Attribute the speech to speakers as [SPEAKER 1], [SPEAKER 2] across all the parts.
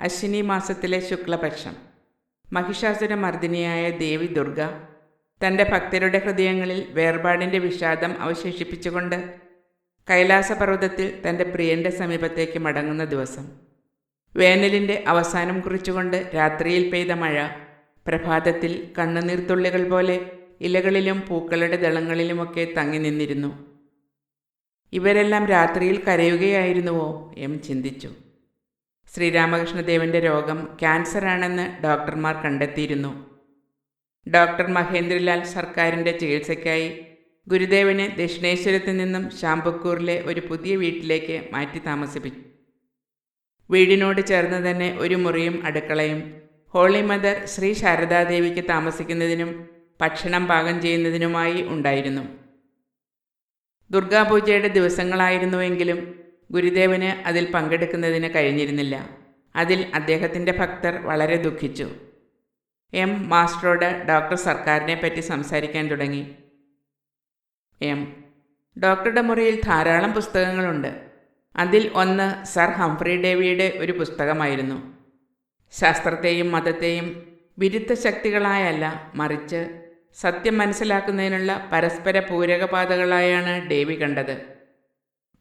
[SPEAKER 1] അശ്വിനി മാസത്തിലെ ശുക്ലപക്ഷം. മഹിഷാസുര മർദ്ദിനിയായ ദേവി ദുർഗ തന്റെ ഭക്തരുടെ ഹൃദയങ്ങളിൽ വേർപാടിന്റെ വിഷാദം അവശേഷിപ്പിച്ചുകൊണ്ട് കൈലാസപർവതത്തിൽ തന്റെ പ്രിയന്റെ സമീപത്തേക്ക് മടങ്ങുന്ന ദിവസം. വേനലിന്റെ അവസാനം കുറിച്ചുകൊണ്ട് രാത്രിയിൽ പെയ്ത മഴ പ്രഭാതത്തിൽ കണ്ണുനീർത്തുള്ളികൾ പോലെ ഇലകളിലും പൂക്കളുടെ ദളങ്ങളിലുമൊക്കെ തങ്ങി നിന്നിരുന്നു. ഇവരെല്ലാം രാത്രിയിൽ കരയുകയായിരുന്നുവോ എം ചിന്തിച്ചു. ശ്രീരാമകൃഷ്ണദേവന്റെ രോഗം ക്യാൻസറാണെന്ന് ഡോക്ടർമാർ കണ്ടെത്തിയിരുന്നു. ഡോക്ടർ മഹേന്ദ്രലാൽ സർക്കാരിന്റെ ചികിത്സയ്ക്കായി ഗുരുദേവനെ ദക്ഷിണേശ്വരത്തു നിന്നും ശാംപക്കൂറിലെ ഒരു പുതിയ വീട്ടിലേക്ക് മാറ്റി താമസിപ്പിച്ചു വീടിനോട് ചേർന്ന് തന്നെ ഒരു മുറിയും അടുക്കളയും ഹോളി മദർ ശ്രീ ശാരദാദേവിക്ക് താമസിക്കുന്നതിനും ഭക്ഷണം പാകം ചെയ്യുന്നതിനുമായി ഉണ്ടായിരുന്നു. ദുർഗാപൂജയുടെ ദിവസങ്ങളായിരുന്നുവെങ്കിലും ഗുരുദേവന് അതിൽ പങ്കെടുക്കുന്നതിന് കഴിഞ്ഞിരുന്നില്ല. അതിൽ അദ്ദേഹത്തിന്റെ ഭക്തർ വളരെ ദുഃഖിച്ചു. എം. മാസ്റ്ററോട് ഡോക്ടർ സർക്കാരിനെ പറ്റി സംസാരിക്കാൻ തുടങ്ങി. എം. ഡോക്ടറുടെ മുറിയിൽ ധാരാളം പുസ്തകങ്ങളുണ്ട്. അതിൽ ഒന്ന് സർ ഹംഫ്രി ഡേവിയുടെ ഒരു പുസ്തകമായിരുന്നു. ശാസ്ത്രത്തെയും മതത്തെയും വിരുദ്ധ ശക്തികളായല്ല മറിച്ച് സത്യം മനസ്സിലാക്കുന്നതിനുള്ള പരസ്പര പൂരകപാതകളായാണ് ഡേവി കണ്ടത്.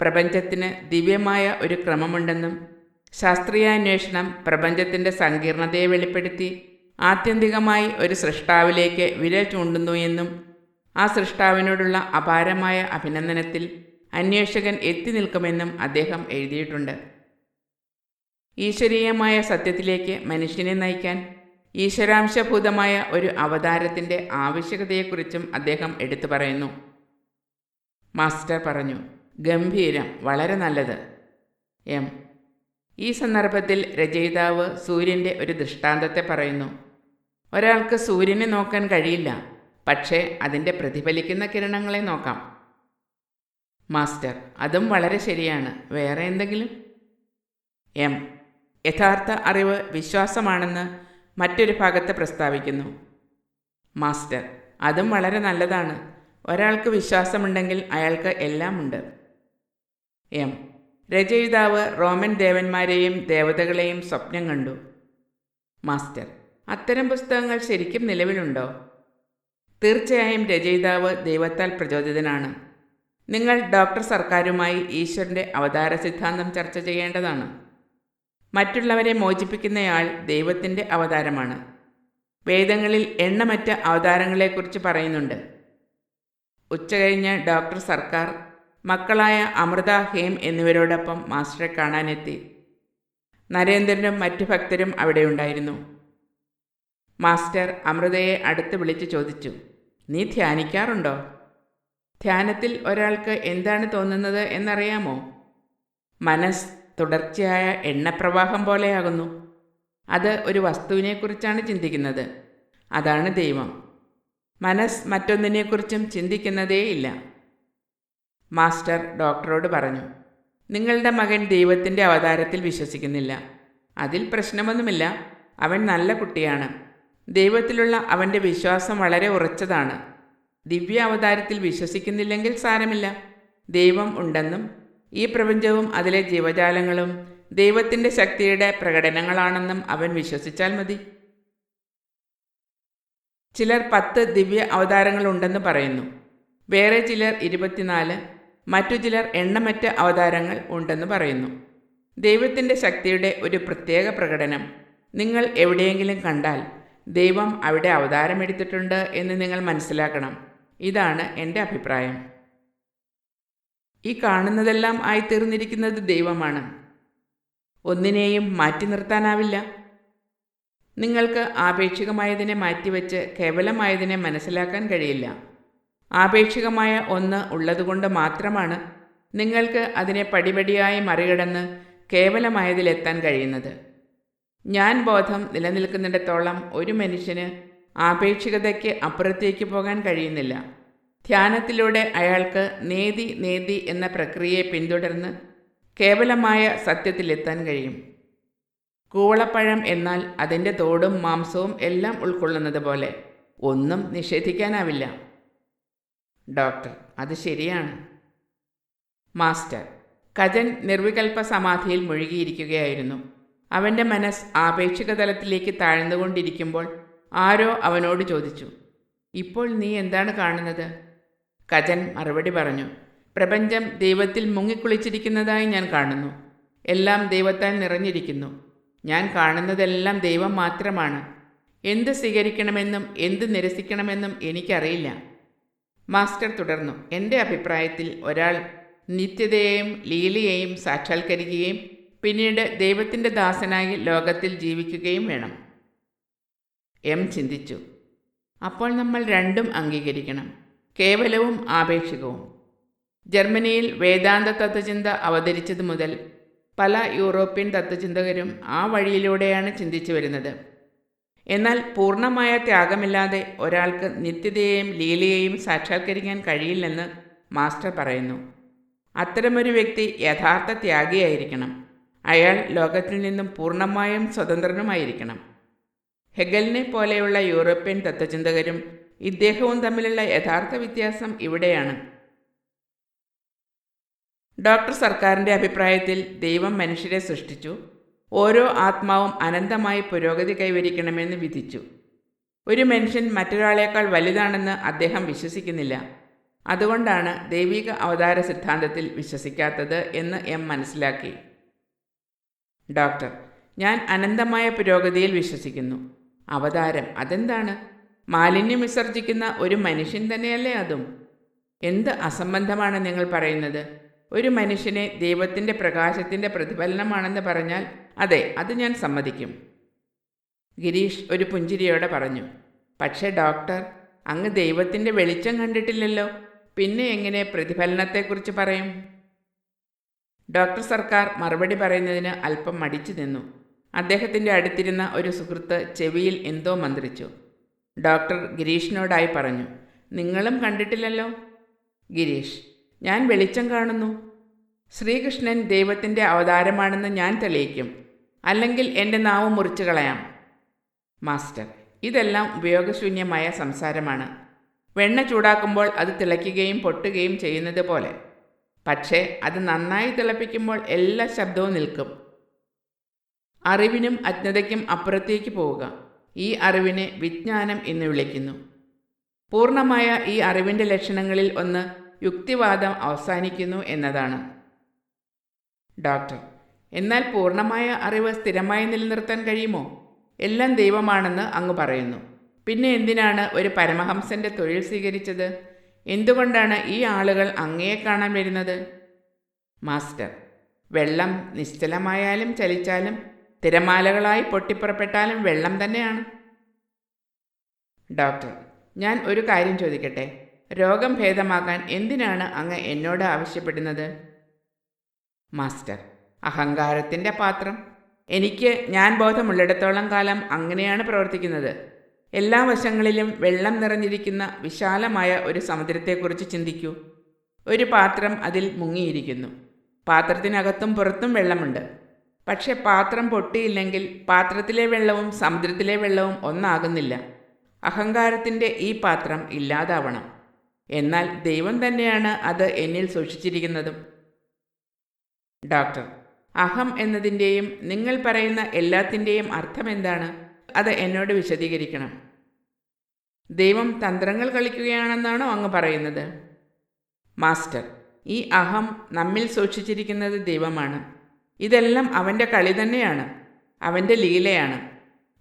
[SPEAKER 1] പ്രപഞ്ചത്തിന് ദിവ്യമായ ഒരു ക്രമമുണ്ടെന്നും ശാസ്ത്രീയാന്വേഷണം പ്രപഞ്ചത്തിന്റെ സങ്കീർണതയെ വെളിപ്പെടുത്തി ആത്യന്തികമായി ഒരു സൃഷ്ടാവിലേക്ക് വിരൽ ചൂണ്ടുന്നു എന്നും ആ സൃഷ്ടാവിനോടുള്ള അപാരമായ അഭിനന്ദനത്തിൽ അന്വേഷകൻ എത്തി നിൽക്കുമെന്നും അദ്ദേഹം എഴുതിയിട്ടുണ്ട്. ഈശ്വരീയമായ സത്യത്തിലേക്ക് മനുഷ്യനെ നയിക്കാൻ ഈശ്വരാംശഭൂതമായ ഒരു അവതാരത്തിന്റെ ആവശ്യകതയെക്കുറിച്ചും അദ്ദേഹം എടുത്തു പറയുന്നു. മാസ്റ്റർ പറഞ്ഞു ഗംഭീരം. വളരെ നല്ലത്. എം. ഈ സന്ദർഭത്തിൽ രചയിതാവ് സൂര്യന്റെ ഒരു ദൃഷ്ടാന്തത്തെ പറയുന്നു. ഒരാൾക്ക് സൂര്യനെ നോക്കാൻ കഴിയില്ല. പക്ഷേ അതിന്റെ പ്രതിഫലിക്കുന്ന കിരണങ്ങളെ നോക്കാം. മാസ്റ്റർ അതും വളരെ ശരിയാണ്. വേറെ എന്തെങ്കിലും? എം. യഥാർത്ഥ അറിവ് വിശ്വാസമാണെന്ന് മറ്റൊരു ഭാഗത്ത് പ്രസ്താവിക്കുന്നു. മാസ്റ്റർ അതും വളരെ നല്ലതാണ്. ഒരാൾക്ക് വിശ്വാസമുണ്ടെങ്കിൽ അയാൾക്ക് എല്ലാം ഉണ്ട് എം. രചയിതാവ് റോമൻ ദേവന്മാരെയും ദേവതകളെയും സ്വപ്നം കണ്ടു. മാസ്റ്റർ അത്തരം പുസ്തകങ്ങൾ ശരിക്കും നിലവിലുണ്ടോ? തീർച്ചയായും രചയിതാവ് ദൈവത്താൽ പ്രചോദിതനാണ്. നിങ്ങൾ ഡോക്ടർ സർക്കാരുമായി ഈശ്വരന്റെ അവതാര സിദ്ധാന്തം ചർച്ച ചെയ്യേണ്ടതാണ്. മറ്റുള്ളവരെ മോചിപ്പിക്കുന്നയാൾ ദൈവത്തിന്റെ അവതാരമാണ്. വേദങ്ങളിൽ എണ്ണമറ്റ അവതാരങ്ങളെക്കുറിച്ച് പറയുന്നുണ്ട്. ഉച്ചകഴിഞ്ഞ് ഡോക്ടർ സർക്കാർ മക്കളായ അമൃത ഹേം എന്നിവരോടൊപ്പം മാസ്റ്ററെ കാണാനെത്തി. നരേന്ദ്രനും മറ്റു ഭക്തരും അവിടെ ഉണ്ടായിരുന്നു. മാസ്റ്റർ അമൃതയെ അടുത്ത് വിളിച്ച് ചോദിച്ചു നീ ധ്യാനിക്കാറുണ്ടോ? ധ്യാനത്തിൽ ഒരാൾക്ക് എന്താണ് തോന്നുന്നത് എന്നറിയാമോ? മനസ്സ് തുടർച്ചയായ എണ്ണപ്രവാഹം പോലെയാകുന്നു. അത് ഒരു വസ്തുവിനെക്കുറിച്ചാണ് ചിന്തിക്കുന്നത്. അതാണ് ദൈവം. മനസ്സ് മറ്റൊന്നിനെക്കുറിച്ചും ചിന്തിക്കുന്നതേയില്ല. മാസ്റ്റർ ഡോക്ടറോട് പറഞ്ഞു നിങ്ങളുടെ മകൻ ദൈവത്തിന്റെ അവതാരത്തിൽ വിശ്വസിക്കുന്നില്ല. അതിൽ പ്രശ്നമൊന്നുമില്ല. അവൻ നല്ല കുട്ടിയാണ്. ദൈവത്തിലുള്ള അവന്റെ വിശ്വാസം വളരെ ഉറച്ചതാണ്. ദിവ്യ അവതാരത്തിൽ വിശ്വസിക്കുന്നില്ലെങ്കിൽ സാരമില്ല. ദൈവം ഉണ്ടെന്നും ഈ പ്രപഞ്ചവും അതിലെ ജീവജാലങ്ങളും ദൈവത്തിന്റെ ശക്തിയുടെ പ്രകടനങ്ങളാണെന്നും അവൻ വിശ്വസിച്ചാൽ മതി. ചിലർ പത്ത് ദിവ്യ അവതാരങ്ങളുണ്ടെന്ന് പറയുന്നു. വേറെ ചിലർ ഇരുപത്തിനാല് മറ്റു ചിലർ എണ്ണമറ്റ അവതാരങ്ങൾ ഉണ്ടെന്ന് പറയുന്നു. ദൈവത്തിന്റെ ശക്തിയുടെ ഒരു പ്രത്യേക പ്രകടനം. നിങ്ങൾ എവിടെയെങ്കിലും കണ്ടാൽ ദൈവം അവിടെ അവതാരമെടുത്തിട്ടുണ്ട് എന്ന് നിങ്ങൾ മനസ്സിലാക്കണം. ഇതാണ് എന്റെ അഭിപ്രായം. ഈ കാണുന്നതെല്ലാം ആയിത്തീർന്നിരിക്കുന്നത് ദൈവമാണ്. ഒന്നിനെയും മാറ്റി നിർത്താനാവില്ല. നിങ്ങൾക്ക് ആപേക്ഷികമായതിനെ മാറ്റിവെച്ച് കേവലമായതിനെ മനസ്സിലാക്കാൻ കഴിയില്ല. ആപേക്ഷികമായ ഒന്ന് ഉള്ളതുകൊണ്ട് മാത്രമാണ് നിങ്ങൾക്ക് അതിനെ പടിപടിയായി മറികടന്ന് കേവലമായതിലെത്താൻ കഴിയുന്നത്. ഞാൻ ബോധം നിലനിൽക്കുന്നിടത്തോളം ഒരു മനുഷ്യന് ആപേക്ഷികതയ്ക്ക് അപ്പുറത്തേക്ക് പോകാൻ കഴിയുന്നില്ല. ധ്യാനത്തിലൂടെ അയാൾക്ക് നേതി നേതി എന്ന പ്രക്രിയയെ പിന്തുടർന്ന് കേവലമായ സത്യത്തിലെത്താൻ കഴിയും. കൂവളപ്പഴം എന്നാൽ അതിന്റെ തോടും മാംസവും എല്ലാം ഉൾക്കൊള്ളുന്നത് പോലെ ഒന്നും നിഷേധിക്കാനാവില്ല. ഡോക്ടർ. അത് ശരിയാണ്. മാസ്റ്റർ കജൻ നിർവികൽപ്പ സമാധിയിൽ മുഴുകിയിരിക്കുകയായിരുന്നു. അവന്റെ മനസ്സ് ആപേക്ഷിക തലത്തിലേക്ക് താഴ്ന്നുകൊണ്ടിരിക്കുമ്പോൾ ആരോ അവനോട് ചോദിച്ചു ഇപ്പോൾ നീ എന്താണ് കാണുന്നത്? കജൻ മറുപടി പറഞ്ഞു പ്രപഞ്ചം ദൈവത്തിൽ മുങ്ങിക്കുളിച്ചിരിക്കുന്നതായി ഞാൻ കാണുന്നു. എല്ലാം ദൈവത്താൽ നിറഞ്ഞിരിക്കുന്നു. ഞാൻ കാണുന്നതെല്ലാം ദൈവം മാത്രമാണ്. എന്ത് സ്വീകരിക്കണമെന്നും എന്ത് നിരസിക്കണമെന്നും എനിക്കറിയില്ല. മാസ്റ്റർ തുടർന്നു. എന്റെ അഭിപ്രായത്തിൽ ഒരാൾ നിത്യതയെയും ലീലയെയും സാക്ഷാത്കരിക്കുകയും പിന്നീട് ദൈവത്തിന്റെ ദാസനായി ലോകത്തിൽ ജീവിക്കുകയും വേണം. എം ചിന്തിച്ചു. അപ്പോൾ നമ്മൾ രണ്ടും അംഗീകരിക്കണം. കേവലവും ആപേക്ഷികവും. ജർമ്മനിയിൽ വേദാന്ത തത്വചിന്ത അവതരിച്ചതു മുതൽ പല യൂറോപ്യൻ തത്വചിന്തകരും ആ വഴിയിലൂടെയാണ് ചിന്തിച്ചു വരുന്നത്. എന്നാൽ പൂർണമായ ത്യാഗമില്ലാതെ ഒരാൾക്ക് നിത്യതയെയും ലീലയെയും സാക്ഷാത്കരിക്കാൻ കഴിയില്ലെന്ന് മാസ്റ്റർ പറയുന്നു. അത്തരമൊരു വ്യക്തി യഥാർത്ഥ ത്യാഗിയായിരിക്കണം. അയാൾ ലോകത്തിൽ നിന്നും പൂർണമായും സ്വതന്ത്രനുമായിരിക്കണം. ഹെഗലിനെ പോലെയുള്ള യൂറോപ്യൻ തത്വചിന്തകരും ഇദ്ദേഹവും തമ്മിലുള്ള യഥാർത്ഥ വ്യത്യാസം ഇവിടെയാണ്. ഡോക്ടർ സർക്കാരിന്റെ അഭിപ്രായത്തിൽ ദൈവം മനുഷ്യരെ സൃഷ്ടിച്ചു. ഓരോ ആത്മാവും അനന്തമായി പുരോഗതി കൈവരിക്കണമെന്ന് വിധിച്ചു. ഒരു മനുഷ്യൻ മറ്റൊരാളേക്കാൾ വലുതാണെന്ന് അദ്ദേഹം വിശ്വസിക്കുന്നില്ല. അതുകൊണ്ടാണ് ദൈവിക അവതാര സിദ്ധാന്തത്തിൽ വിശ്വസിക്കാത്തത് എന്ന് എം മനസ്സിലാക്കി. ഡോക്ടർ ഞാൻ അനന്തമായ പുരോഗതിയിൽ വിശ്വസിക്കുന്നു. അവതാരം അതെന്താണ്? മാലിന്യം വിസർജിക്കുന്ന ഒരു മനുഷ്യൻ തന്നെയല്ലേ അതും? എന്ത് അസംബന്ധമാണ് നിങ്ങൾ പറയുന്നത്? ഒരു മനുഷ്യനെ ദൈവത്തിന്റെ പ്രകാശത്തിന്റെ പ്രതിഫലനമാണെന്ന് പറഞ്ഞാൽ അതെ അത് ഞാൻ സമ്മതിക്കും. ഗിരീഷ് ഒരു പുഞ്ചിരിയോടെ പറഞ്ഞു പക്ഷേ ഡോക്ടർ അങ്ങ് ദൈവത്തിന്റെ വെളിച്ചം കണ്ടിട്ടില്ലല്ലോ. പിന്നെ എങ്ങനെ പ്രതിഫലനത്തെക്കുറിച്ച് പറയും? ഡോക്ടർ സർക്കാർ മറുപടി പറയുന്നതിന് അല്പം മടിച്ചു നിന്നു. അദ്ദേഹത്തിന്റെ അടുത്തിരുന്ന ഒരു സുഹൃത്ത് ചെവിയിൽ എന്തോ മന്ത്രിച്ചു. ഡോക്ടർ ഗിരീഷിനോടായി പറഞ്ഞു നിങ്ങളും കണ്ടിട്ടില്ലല്ലോ? ഗിരീഷ് ഞാൻ വെളിച്ചം കാണുന്നു. ശ്രീകൃഷ്ണൻ ദൈവത്തിന്റെ അവതാരമാണെന്ന് ഞാൻ തെളിയിക്കും. അല്ലെങ്കിൽ എന്റെ നാവ് മുറിച്ചു കളയാം. മാസ്റ്റർ ഇതെല്ലാം ഉപയോഗശൂന്യമായ സംസാരമാണ്. വെണ്ണ ചൂടാക്കുമ്പോൾ അത് തിളയ്ക്കുകയും പൊട്ടുകയും ചെയ്യുന്നത് പോലെ. പക്ഷേ അത് നന്നായി തിളപ്പിക്കുമ്പോൾ എല്ലാ ശബ്ദവും നിൽക്കും. അറിവിനും അജ്ഞതയ്ക്കും അപ്പുറത്തേക്ക് പോവുക. ഈ അറിവിനെ വിജ്ഞാനം എന്ന് വിളിക്കുന്നു. പൂർണമായ ഈ അറിവിന്റെ ലക്ഷണങ്ങളിൽ ഒന്ന് യുക്തിവാദം അവസാനിക്കുന്നു എന്നതാണ്. ഡോക്ടർ എന്നാൽ പൂർണമായ അറിവ് സ്ഥിരമായി നിലനിർത്താൻ കഴിയുമോ? എല്ലാം ദൈവമാണെന്ന് അങ്ങ് പറയുന്നു. പിന്നെ എന്തിനാണ് ഒരു പരമഹംസന്റെ തൊഴിൽ സ്വീകരിച്ചത്? എന്തുകൊണ്ടാണ് ഈ ആളുകൾ അങ്ങയെ കാണാൻ വരുന്നത്? മാസ്റ്റർ വെള്ളം നിശ്ചലമായാലും ചലിച്ചാലും തിരമാലകളായി പൊട്ടിപ്പുറപ്പെട്ടാലും വെള്ളം തന്നെയാണ്. ഡോക്ടർ ഞാൻ ഒരു കാര്യം ചോദിക്കട്ടെ? രോഗം ഭേദമാകാൻ എന്തിനാണ് അങ്ങ് എന്നോട് ആവശ്യപ്പെടുന്നത്? മാസ്റ്റർ അഹങ്കാരത്തിന്റെ പാത്രം. എനിക്ക് ഞാൻ ബോധമുള്ളിടത്തോളം കാലം അങ്ങനെയാണ് പ്രവർത്തിക്കുന്നത്. എല്ലാ വശങ്ങളിലും വെള്ളം നിറഞ്ഞിരിക്കുന്ന വിശാലമായ ഒരു സമുദ്രത്തെക്കുറിച്ച് ചിന്തിക്കൂ. ഒരു പാത്രം അതിൽ മുങ്ങിയിരിക്കുന്നു. പാത്രത്തിനകത്തും പുറത്തും വെള്ളമുണ്ട്. പക്ഷെ പാത്രം പൊട്ടിയില്ലെങ്കിൽ പാത്രത്തിലെ വെള്ളവും സമുദ്രത്തിലെ വെള്ളവും ഒന്നാകുന്നില്ല. അഹങ്കാരത്തിന്റെ ഈ പാത്രം ഇല്ലാതാവണം. എന്നാൽ ദൈവം തന്നെയാണ് അത് എന്നിൽ സൂക്ഷിച്ചിരിക്കുന്നതും. ഡോക്ടർ അഹം എന്നതിന്റെയും നിങ്ങൾ പറയുന്ന എല്ലാത്തിന്റെയും അർത്ഥം എന്താണ്? അത് എന്നോട് വിശദീകരിക്കണം. ദൈവം തന്ത്രങ്ങൾ കളിക്കുകയാണെന്നാണോ അങ്ങ് പറയുന്നത്? മാസ്റ്റർ ഈ അഹം നമ്മിൽ സൂക്ഷിച്ചിരിക്കുന്നത് ദൈവമാണ്. ഇതെല്ലാം അവന്റെ കളി തന്നെയാണ് അവന്റെ ലീലയാണ്.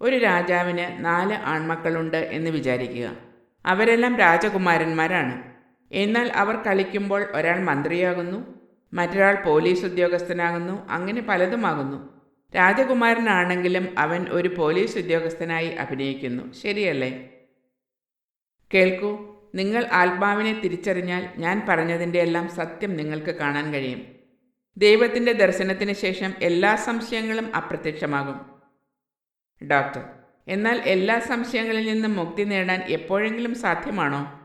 [SPEAKER 1] ഒരു രാജാവിന് നാല് ആൺമക്കളുണ്ട് എന്ന് വിചാരിക്കുക. അവരെല്ലാം രാജകുമാരന്മാരാണ്. എന്നാൽ അവർ കളിക്കുമ്പോൾ ഒരാൾ മന്ത്രിയാകുന്നു മറ്റൊരാൾ പോലീസ് ഉദ്യോഗസ്ഥനാകുന്നു അങ്ങനെ പലതുമാകുന്നു. രാജകുമാരനാണെങ്കിലും അവൻ ഒരു പോലീസ് ഉദ്യോഗസ്ഥനായി അഭിനയിക്കുന്നു. ശരിയല്ലേ? കേൾക്കൂ നിങ്ങൾ ആത്മാവിനെ തിരിച്ചറിഞ്ഞാൽ ഞാൻ പറഞ്ഞതിന്റെ എല്ലാം സത്യം നിങ്ങൾക്ക് കാണാൻ കഴിയും. ദൈവത്തിന്റെ ദർശനത്തിന് ശേഷം എല്ലാ സംശയങ്ങളും അപ്രത്യക്ഷമാകും. ഡോക്ടർ എന്നാൽ എല്ലാ സംശയങ്ങളിൽ നിന്നും മുക്തി നേടാൻ എപ്പോഴെങ്കിലും സാധ്യമാണോ?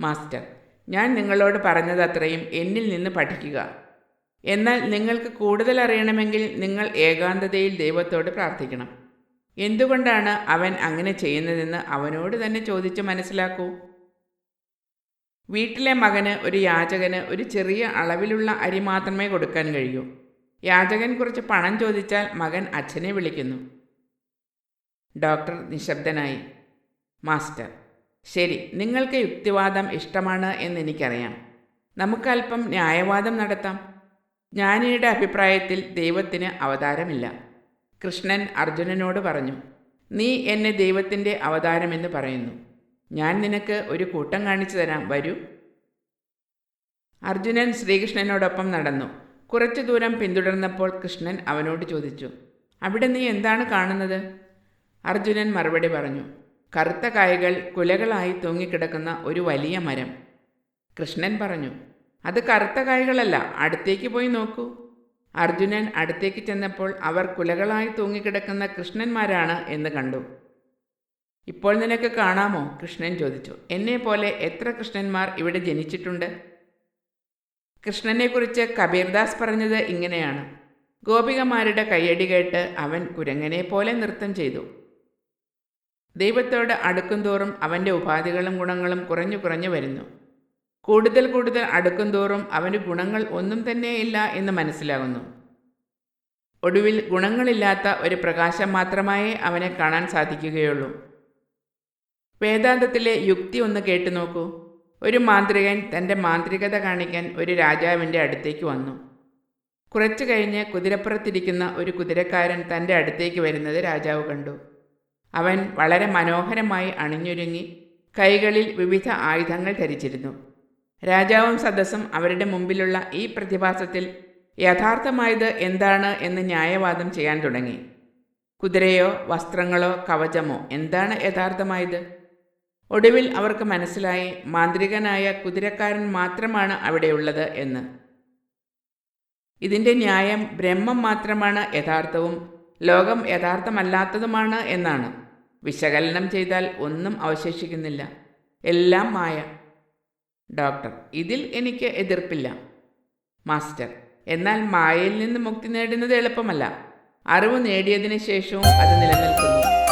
[SPEAKER 1] മാസ്റ്റർ ഞാൻ നിങ്ങളോട് പറഞ്ഞതത്രയും എന്നിൽ നിന്ന് പഠിക്കുക. എന്നാൽ നിങ്ങൾക്ക് കൂടുതൽ അറിയണമെങ്കിൽ നിങ്ങൾ ഏകാന്തതയിൽ ദൈവത്തോട് പ്രാർത്ഥിക്കണം. എന്തുകൊണ്ടാണ് അവൻ അങ്ങനെ ചെയ്യുന്നതെന്ന് അവനോട് തന്നെ ചോദിച്ച് മനസ്സിലാക്കൂ? വീട്ടിലെ മകന് ഒരു യാചകന് ഒരു ചെറിയ അളവിലുള്ള അരി മാത്രമേ കൊടുക്കാൻ കഴിയൂ. യാചകൻ കുറച്ച് പണം ചോദിച്ചാൽ മകൻ അച്ഛനെ വിളിക്കുന്നു. ഡോക്ടർ നിശബ്ദനായി. മാസ്റ്റർ ശരി നിങ്ങൾക്ക് യുക്തിവാദം ഇഷ്ടമാണ് എന്നെനിക്കറിയാം. നമുക്കല്പം ന്യായവാദം നടത്താം. ജ്ഞാനിയുടെ അഭിപ്രായത്തിൽ ദൈവത്തിന് അവതാരമില്ല. കൃഷ്ണൻ അർജുനനോട് പറഞ്ഞു നീ എന്നെ ദൈവത്തിന്റെ അവതാരമെന്ന് പറയുന്നു. ഞാൻ നിനക്ക് ഒരു കൂട്ടം കാണിച്ചു തരാം വരൂ. അർജുനൻ ശ്രീകൃഷ്ണനോടൊപ്പം നടന്നു. കുറച്ചു ദൂരം പിന്തുടർന്നപ്പോൾ കൃഷ്ണൻ അവനോട് ചോദിച്ചു അവിടെ നീ എന്താണ് കാണുന്നത്? അർജുനൻ മറുപടി പറഞ്ഞു. കറുത്ത കായകൾ കുലകളായി തൂങ്ങിക്കിടക്കുന്ന ഒരു വലിയ മരം. കൃഷ്ണൻ പറഞ്ഞു അത് കറുത്ത കായകളല്ല അടുത്തേക്ക് പോയി നോക്കൂ. അർജുനൻ അടുത്തേക്ക് ചെന്നപ്പോൾ അവർ കുലകളായി തൂങ്ങിക്കിടക്കുന്ന കൃഷ്ണന്മാരാണ് എന്ന് കണ്ടു. ഇപ്പോൾ നിനക്ക് കാണാമോ? കൃഷ്ണൻ ചോദിച്ചു. എന്നെ പോലെ എത്ര കൃഷ്ണന്മാർ ഇവിടെ ജനിച്ചിട്ടുണ്ട്? കൃഷ്ണനെക്കുറിച്ച് കബീർദാസ് പറഞ്ഞത് ഇങ്ങനെയാണ്. ഗോപികമാരുടെ കയ്യടി കേട്ട് അവൻ കുരങ്ങനെ പോലെ നൃത്തം ചെയ്തു. ദൈവത്തോട് അടുക്കും തോറും അവന്റെ ഉപാധികളും ഗുണങ്ങളും കുറഞ്ഞു കുറഞ്ഞു വരുന്നു. കൂടുതൽ കൂടുതൽ അടുക്കും തോറും അവന്റെ ഗുണങ്ങൾ ഒന്നും തന്നെയില്ല എന്ന് മനസ്സിലാകുന്നു. ഒടുവിൽ ഗുണങ്ങളില്ലാത്ത ഒരു പ്രകാശം മാത്രമായേ അവനെ കാണാൻ സാധിക്കുകയുള്ളൂ. വേദാന്തത്തിലെ യുക്തി ഒന്ന് കേട്ടു നോക്കൂ. ഒരു മാന്ത്രികൻ തന്റെ മാന്ത്രികത കാണിക്കാൻ ഒരു രാജാവിന്റെ അടുത്തേക്ക് വന്നു. കുറച്ചു കഴിഞ്ഞ് കുതിരപ്പുറത്തിരിക്കുന്ന ഒരു കുതിരക്കാരൻ തന്റെ അടുത്തേക്ക് വരുന്നത് രാജാവ് കണ്ടു. അവൻ വളരെ മനോഹരമായി അണിഞ്ഞൊരുങ്ങി കൈകളിൽ വിവിധ ആയുധങ്ങൾ ധരിച്ചിരുന്നു. രാജാവും സദസ്സും അവരുടെ മുമ്പിലുള്ള ഈ പ്രതിഭാസത്തിൽ യഥാർത്ഥമായത് എന്താണ് എന്ന് ന്യായവാദം ചെയ്യാൻ തുടങ്ങി. കുതിരയോ വസ്ത്രങ്ങളോ കവചമോ എന്താണ് യഥാർത്ഥമായത്? ഒടുവിൽ അവർക്ക് മനസ്സിലായി മാന്ത്രികനായ കുതിരക്കാരൻ മാത്രമാണ് അവിടെയുള്ളത് എന്ന്. ഇതിന്റെ ന്യായം ബ്രഹ്മം മാത്രമാണ് യഥാർത്ഥവും ലോകം യഥാർത്ഥമല്ലാത്തതുമാണ് എന്നാണ്. വിശകലനം ചെയ്താൽ ഒന്നും അവശേഷിക്കുന്നില്ല. എല്ലാം മായ. ഡോക്ടർ ഇതിൽ എനിക്ക് എതിർപ്പില്ല. മാസ്റ്റർ എന്നാൽ മായയിൽ നിന്ന് മുക്തി നേടുന്നത് എളുപ്പമല്ല. അറിവ് നേടിയതിനു ശേഷവും അത് നിലനിൽക്കുന്നു.